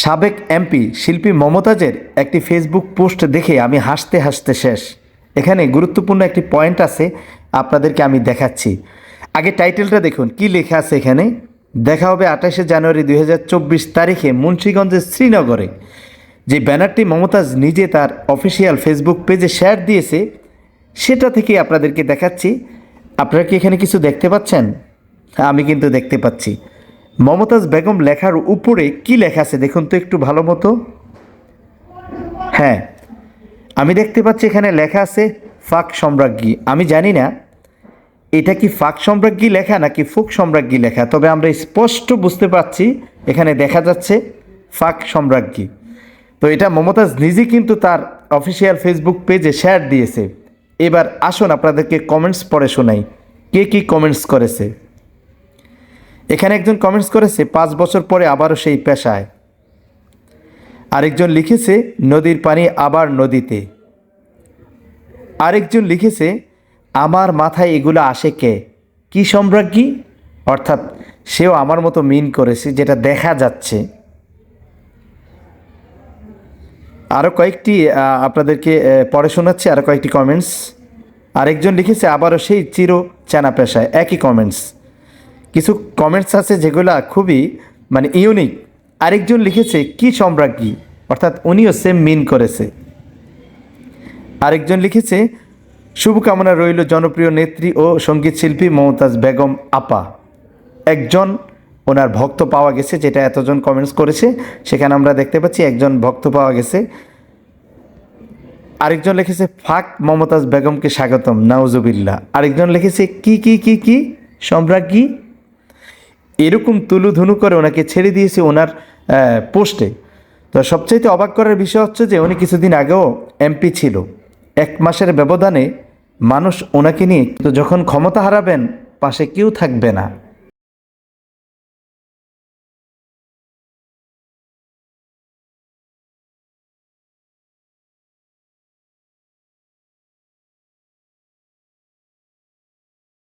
সাবেক এমপি শিল্পী মমতাজের একটি ফেসবুক পোস্ট দেখে আমি হাসতে হাসতে শেষ। এখানে গুরুত্বপূর্ণ একটি পয়েন্ট আছে, আপনাদেরকে আমি দেখাচ্ছি। আগে টাইটেলটা দেখুন, কি লেখা আছে এখানে? দেখা হবে আঠাশে জানুয়ারি দুই হাজার চব্বিশ তারিখে মুন্সীগঞ্জের শ্রীনগরে। যে ব্যানারটি মমতাজ নিজে তার অফিসিয়াল ফেসবুক পেজে শেয়ার দিয়েছে, সেটা থেকে আপনাদেরকে দেখাচ্ছি। আপনারা কি এখানে কিছু দেখতে পাচ্ছেন? আমি কিন্তু দেখতে পাচ্ছি। মমতাজ বেগম লেখার উপরে কি লেখা আছে দেখুন তো একটু ভালো মতো। হ্যাঁ আমি দেখতে পাচ্ছি এখানে লেখা আছে ফাক সম্রাজ্ঞী। আমি জানি না এটা কি ফাক সম্রাজ্ঞী লেখা নাকি ফুক সম্রাজ্ঞী লেখা, তবে আমরা স্পষ্ট বুঝতে পারছি এখানে দেখা যাচ্ছে ফাক সম্রাজ্ঞী। তো এটা মমতাজ নিজে কিন্তু তার অফিসিয়াল ফেসবুক পেজে শেয়ার দিয়েছে। এবার আসুন আপনাদেরকে কমেন্টস পড়ে শোনাই, কে কি কমেন্টস করেছে। এখানে একজন কমেন্টস করেছে, পাঁচ বছর পরে আবারও সেই পেশায়। আরেকজন লিখেছে, নদীর পানি আবার নদীতে। আরেকজন লিখেছে, আমার মাথায় এগুলো আসে কে? কী সম্রাজ্ঞী? অর্থাৎ সেও আমার মতো মিন করেছে, যেটা দেখা যাচ্ছে। আরও কয়েকটি আপনাদেরকে পড়ে শোনাচ্ছি আরও কয়েকটি কমেন্টস আরেকজন লিখেছে, আবারও সেই চির চেনা পেশায়। একই কমেন্টস কিছু কমেন্টস আছে যেগুলা খুবই মানে ইউনিক আরেকজন লিখেছে, কি সম্রাজ্ঞী? অর্থাৎ উনিও সেম মিন করেছে। আরেকজন লিখেছে, শুভকামনা রইল জনপ্রিয় নেত্রী ও সংগীত শিল্পী মমতাজ বেগম আপা। একজন ওনার ভক্ত পাওয়া গেছে, যেটা এতজন কমেন্টস করেছে। সেখানে আমরা দেখতে পাচ্ছি একজন ভক্ত পাওয়া গেছে। আরেকজন লিখেছে, ফাক মমতাজ বেগমকে স্বাগতম, নাউজুবিল্লাহ। আরেকজন লিখেছে, কি কি কি কি? সম্রাজ্ঞী? এরকম তুলুধুনু করে ওনাকে ছেড়ে দিয়েছে ওনার পোস্টে। তো সবচাইতে অবাক করার বিষয় হচ্ছে যে উনি কিছুদিন আগেও এমপি ছিল। এক মাসের ব্যবধানে মানুষ ওনাকে নিয়ে তো যখন ক্ষমতা হারাবেন, পাশে কেউ থাকবে না।